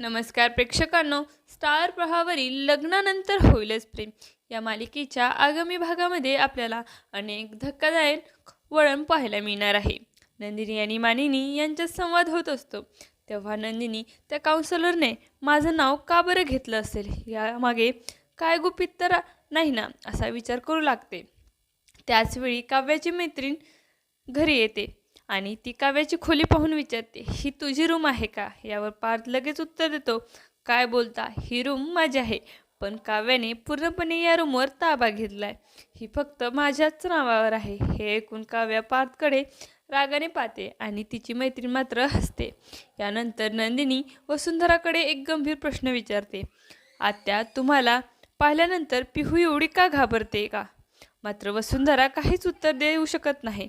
नमस्कार प्रेक्षकांनो. स्टार प्रवाहावरील लग्नानंतर होईलच प्रेम. या मालिकेच्या आगामी भागामध्ये आपल्याला अनेक धक्कादायक वळण पाहायला मिळणार आहे. नंदिनी आणि मानिनी यांच्यात संवाद होत असतो. तेव्हा नंदिनी त्या काउन्सलरने माझं नाव का बरं घेतलं असेल? यामागे काय गुपित तर नाही ना असा विचार करू लागते. त्याचवेळी काव्याची मैत्रीण घरी येते. आणि ती काव्याची खोली पाहून विचारते ही तुझी रूम आहे का? यावर पार्थ लगेच उत्तर देतो काय बोलता ही रूम माझी आहे. पण काव्याने पूर्णपणे या रूमवर ताबा घेतलाय. ही फक्त माझ्याच नावावर आहे हे ऐकून काव्या पार्थकडे रागाने पाहते आणि तिची मैत्रीण मात्र हसते. यानंतर नंदिनी वसुंधराकडे एक गंभीर प्रश्न विचारते आत्या तुम्हाला पाहिल्यानंतर पिहू एवढी का घाबरते का? मात्र वसुंधरा काहीच उत्तर देऊ शकत नाही.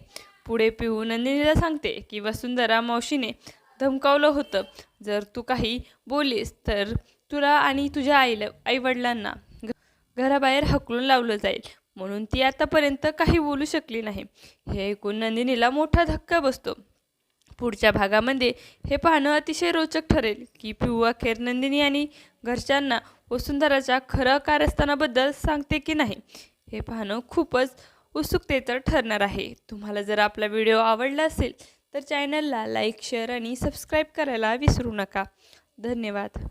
पुढे पिहू नंदिनीला सांगते की वसुंधरा मावशीने धमकावलं होतं. जर तू काही बोलीस तर तुला आणि तुझ्या आईला आईवडिलांना घराबाहेर हकलून लावलं जाईल. म्हणून ती आतापर्यंत काही बोलू शकली नाही. हे ऐकून नंदिनीला मोठा धक्का बसतो. पुढच्या भागामध्ये हे पाहणं अतिशय रोचक ठरेल की पिऊ अखेर नंदिनी आणि घरच्यांना वसुंधराच्या खरं कारस्थानाबद्दल सांगते की नाही. हे पाहणं खूपच उत्सुकतेचं ठरणार आहे. तुम्हाला जर आपला व्हिडिओ आवडला असेल तर चॅनलला लाईक शेअर आणि सबस्क्राईब करायला विसरू नका. धन्यवाद.